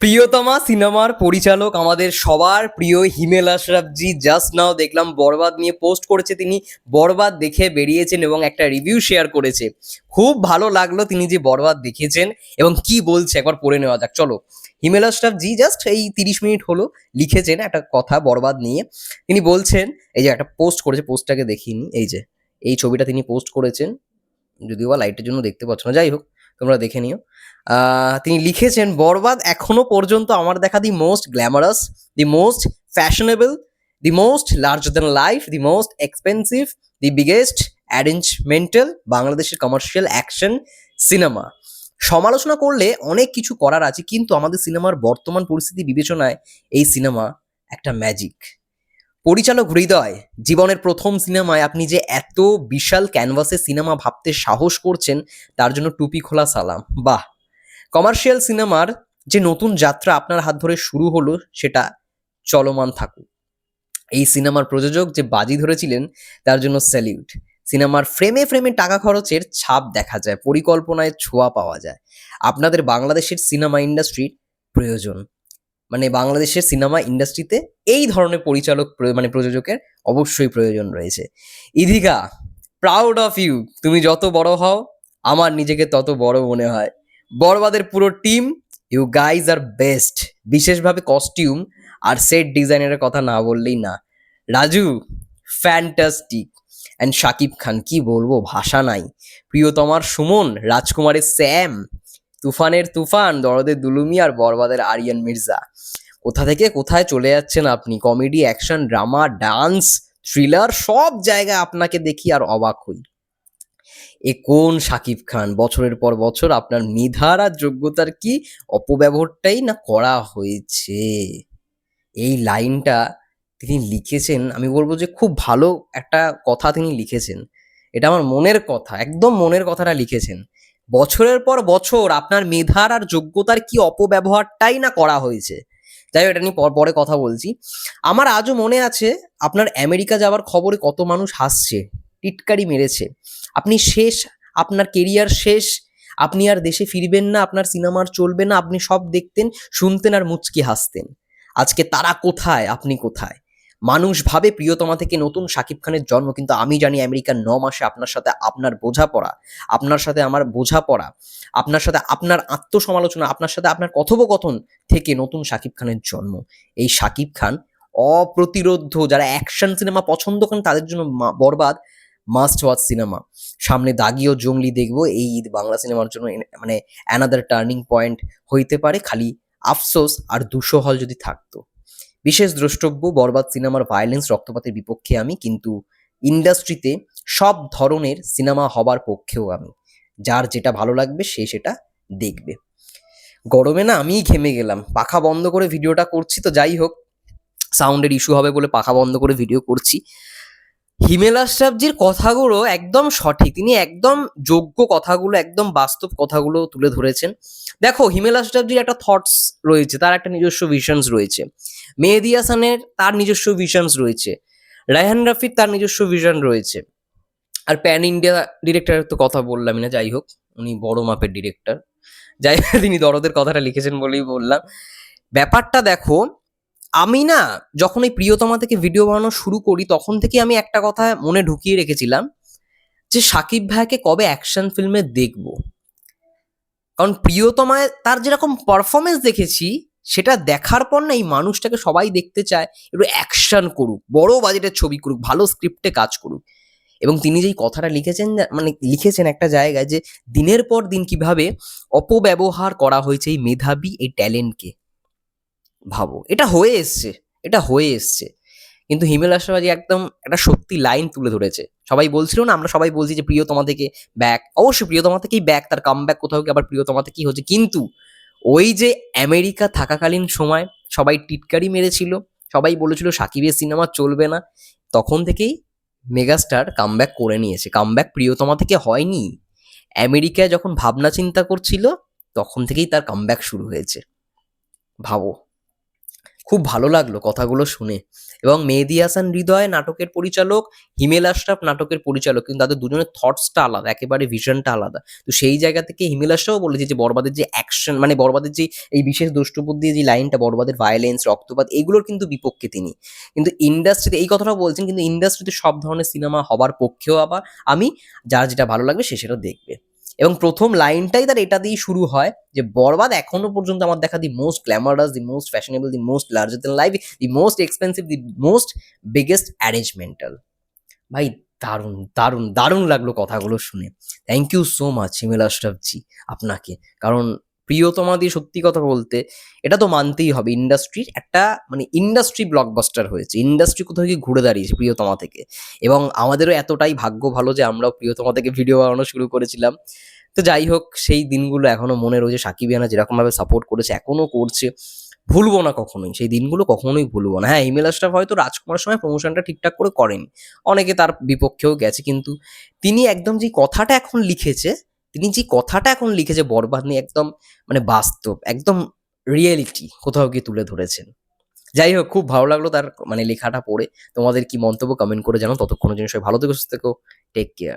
প্রিয়তমা সিনেমার পরিচালক আমাদের সবার প্রিয় হিমেল আশরাফজি জাস্ট নাও দেখলাম বরবাদ নিয়ে পোস্ট করেছে তিনি। বরবাদ দেখে বেরিয়েছেন এবং একটা রিভিউ শেয়ার করেছে। খুব ভালো লাগল তিনি যে বরবাদ দেখেছেন এবং কি বলছে একবার পড়ে নেওয়া যাক। চলো, হিমেল আশরাফজি জাস্ট এই তিরিশ মিনিট হলো লিখেছেন একটা কথা বরবাদ নিয়ে। তিনি বলছেন, এই যে একটা পোস্ট করেছে পোস্টটাকে দেখিনি, এই যে, এই ছবিটা তিনি পোস্ট করেছেন, যদিও বা লাইটের জন্য দেখতে পাচ্ছ না, যাই হোক। তোমরা দেখে নিও। তিনি লিখেছেন, বরবাদ এখনও পর্যন্ত আমার দেখা the most glamorous the most fashionable the most large then life the most expensive the biggest arrangemental বাংলাদেশের কমার্শিয়াল অ্যাকশন সিনেমা সমালোচনা করলে অনেক কিছু করার আছে, কিন্তু আমাদের সিনেমার বর্তমান পরিস্থিতি বিবেচনায় এই সিনেমা একটা ম্যাজিক পরিচালক হৃদয়, জীবনের প্রথম সিনেমায় আপনি যে এত বিশাল ক্যানভাসে সিনেমা ভাবতে সাহস করছেন, তার জন্য টুপি খোলা সালাম। বাহ! কমার্শিয়াল সিনেমার যে নতুন যাত্রা আপনার হাত ধরে শুরু হলো, সেটা চলমান থাকুক। এই সিনেমার প্রযোজক যে বাজি ধরেছিলেন, তার জন্য স্যালিউট। সিনেমার ফ্রেমে ফ্রেমে টাকা খরচের ছাপ দেখা যায়, পরিকল্পনায় ছোঁয়া পাওয়া যায়। আপনাদের বাংলাদেশের সিনেমা ইন্ডাস্ট্রির প্রয়োজন। মানে বাংলাদেশের সিনেমা ইন্ডাস্ট্রিতে এই ধরনের পরিচালক মানে প্রযোজকের অবশ্যই প্রয়োজন রয়েছে। ইদিকা প্রাউড অফ ইউ তুমি যত বড় হও, আমার নিজেকে তত বড় মনে হয়। বরবাদের পুরো team you guys are best বিশেষভাবে কস্টিউম আর সেট ডিজাইনের কথা না বললেই না। রাজু ফ্যান্টাস্টিক অ্যান্ড শাকিব খান, কি বলব, ভাষা নাই। প্রিয়তমার সুমন, রাজকুমারের স্যাম। তুফানের তুফান, দরদের দুলুমি আর বরবাদের আরিয়ান মির্জা। কোথা থেকে কোথায় চলে যাচ্ছেন আপনি? Comedy, action, drama, dance, thriller, সব জায়গায় আপনাকে দেখি আর অবাক হই। এ কোন শাকিব খান? বছরের পর বছর আপনার নিধার আর যোগ্যতার কি অপব্যবহারটাই না করা হয়েছে? এই লাইনটা তিনি লিখেছেন, আমি বলব যে খুব ভালো একটা কথা তিনি লিখেছেন। এটা আমার মনের কথা, একদম মনের কথাটা লিখেছেন। বছরের পর বছর আপনার মেধার আর যোগ্যতার কি অপব্যবহারটাই না করা হয়েছে। যাই হোক, এটা নিয়ে পর- পরে কথা বলছি। আমার আজও মনে আছে, আপনার আমেরিকা যাওয়ার খবরে কত মানুষ হাসছে, টিটকারি মেরেছে। আপনি শেষ, আপনার কেরিয়ার শেষ, আপনি আর দেশে ফিরবেন না, আপনার সিনেমার চলবে না, আপনি সব দেখতেন, শুনতেন আর মুচকি হাসতেন। আজকে তারা কোথায়, আপনি কোথায়? মানুষ ভাবে প্রিয়তমা থেকে নতুন শাকিব খানের জন্ম, কিন্তু আমি জানি আমেরিকার ন মাসে আপনার সাথে আপনার বোঝাপড়া, আপনার সাথে আমার বোঝাপড়া, আপনার সাথে আপনার আত্মসমালোচনা, আপনার সাথে আপনার কথোপকথন থেকে নতুন শাকিব খানের জন্ম। এই শাকিব খান অপ্রতিরোধ যারা অ্যাকশন সিনেমা পছন্দ করেন তাদের জন্য বরবাদ মাস্ট ওয়াচ সিনেমা সামনে দাগি ও জঙ্গলি দেখব, এই ঈদ বাংলা সিনেমার জন্য মানে অ্যানাদার টার্নিং পয়েন্ট হইতে পারে, খালি আফসোস আর দুশো হল যদি থাকতো। বিশেষ দ্রষ্টব্য, বরবাদ সিনেমার ভায়োলেন্স রক্তপাতের বিপক্ষে আমি, কিন্তু ইন্ডাস্ট্রিতে সব ধরনের সিনেমা হবার পক্ষেও আমি। যার যেটা ভালো লাগবে, সে সেটা দেখবে। গরমে না আমিই ঘেমে গেলাম। পাখা বন্ধ করে ভিডিওটা করছি তো যাই হোক সাউন্ডের ইস্যু হবে বলে পাখা বন্ধ করে ভিডিও করছি। হিমেল আশরাফজির কথাগুলো একদম সঠিক। তিনি একদম যোগ্য কথাগুলো, একদম বাস্তব কথাগুলো তুলে ধরেছেন। দেখো হিমেল আশরাফজির একটা থটস রয়েছে, তার একটা নিজস্ব ভিশনস রয়েছে। মেহেদি হাসানের তার নিজস্ব ভিশনস রয়েছে। রায়হান রাফির তার নিজস্ব ভিশন রয়েছে। আর প্যান ইন্ডিয়া ডিরেক্টরের তো কথা বললামই না, যাই হোক, উনি বড় মাপের ডিরেক্টর যাই তিনি দরদের কথাটা লিখেছেন বলেই বললাম। ব্যাপারটা দেখো আমি না যখন এই প্রিয়তমা থেকে ভিডিও বানানো শুরু করি, তখন থেকে আমি একটা কথা মনে ঢুকিয়ে রেখেছিলাম যে সাকিব ভাইকে কবে অ্যাকশন ফিল্মে দেখব। কারণ প্রিয়তমায় তার যেরকম পারফরমেন্স দেখেছি, সেটা দেখার পর না এই মানুষটাকে সবাই দেখতে চায়, একটু অ্যাকশন করুক, বড় বাজেটের ছবি করুক, ভালো স্ক্রিপ্টে কাজ করুক। এবং তিনি যেই কথাটা লিখেছেন মানে লিখেছেন একটা জায়গায় যে, দিনের পর দিন কীভাবে অপব্যবহার করা হয়েছে এই মেধাবী এই ট্যালেন্টকে ভাবো। এটা হয়ে এসছে, এটা হয়ে এসছে। কিন্তু হিমেল আশরাফাজি একদম একটা সত্যি লাইন তুলে ধরেছে। সবাই বলছিল না, আমরা সবাই বলছি যে প্রিয়তমা থেকে ব্যাক অবশ্যই প্রিয়তমা থেকেই ব্যাক তার কাম ব্যাক কোথাও কি আবার প্রিয়তমা থেকেই হচ্ছে কিন্তু ওই যে আমেরিকা থাকাকালীন সময় সবাই টিটকারি মেরেছিল, সবাই বলেছিল সাকিবের সিনেমা চলবে না, তখন থেকেই মেগাস্টার কামব্যাক করে নিয়েছে। কামব্যাক প্রিয়তমা থেকে হয়নি। আমেরিকায় যখন ভাবনা চিন্তা করছিল, তখন থেকেই তার কামব্যাক শুরু হয়েছে। ভাবো। খুব ভালো লাগল কথাগুলো শুনে। এবং মেহেদি হাসান হৃদয় নাটকের পরিচালক, হিমেল আশরাফ নাটকের পরিচালক, কিন্তু তাদের দুজনের থটসটা আলাদা, একেবারে ভিশনটা আলাদা। তো সেই জায়গা থেকে হিমেল আশরাফও বলেছে যে, বরবাদের যে অ্যাকশন মানে বরবাদের যে এই বিশেষ দ্রষ্টব্য দিয়ে যে লাইনটা বরবাদের ভায়োলেন্স রক্তপাত, এগুলোর কিন্তু বিপক্ষে তিনি। কিন্তু ইন্ডাস্ট্রিতে এই কথাটাও বলছেন, কিন্তু ইন্ডাস্ট্রিতে সব ধরনের সিনেমা হবার পক্ষেও আবার আমি, যার যেটা ভালো লাগবে সে সেটা দেখবে। এবং প্রথম লাইনটাই তার এটা দিয়েই শুরু হয় যে, বরবাদ এখনও পর্যন্ত আমার দেখা the most glamorous the most fashionable the most larger then life the most expensive the most biggest arrangemental ভাই, দারুণ দারুণ দারুণ লাগল কথাগুলো শুনে। Thank you so much Himel Ashrafji আপনাকে। কারণ প্রিয়তমা সত্যি কথা বলতে, এটা তো মানতেই হবে। ইন্ডাস্ট্রির একটা মানে ইন্ডাস্ট্রি ব্লকবাস্টার হয়েছে। ইন্ডাস্ট্রি কোথাও গিয়ে ঘুরে দাঁড়িয়েছে প্রিয়তমা থেকে। এবং আমাদেরও এতটাই ভাগ্য ভালো যে আমরাও প্রিয়তমা থেকে ভিডিও বানানো শুরু করেছিলাম। তো যাই হোক, সেই দিনগুলো এখনও মনে রয়েছে। সাকিবিয়ানা যেরকমভাবে সাপোর্ট করেছে এখনও করছে। ভুলবো না কখনোই। সেই দিনগুলো কখনোই ভুলবো না। হ্যাঁ ইমেল আশরাফ হয়তো রাজকুমার সময় প্রমোশনটা ঠিকঠাক করে করেনি। অনেকে তার বিপক্ষেও গেছে। কিন্তু তিনি একদম যে কথাটা এখন লিখেছে তিনি যে কথাটা এখন লিখেছে বরবাদ নিয়ে একদম মানে বাস্তব, একদম রিয়েলিটি কোথাও গিয়ে তুলে ধরেছেন। যাই হোক, খুব ভালো লাগল তার মানে লেখাটা পড়ে। তোমাদের কি মন্তব্য কমেন্ট করে জানো ততক্ষণের জন্য সবাই ভালো থেকে, সুস্থ থেকো। Take care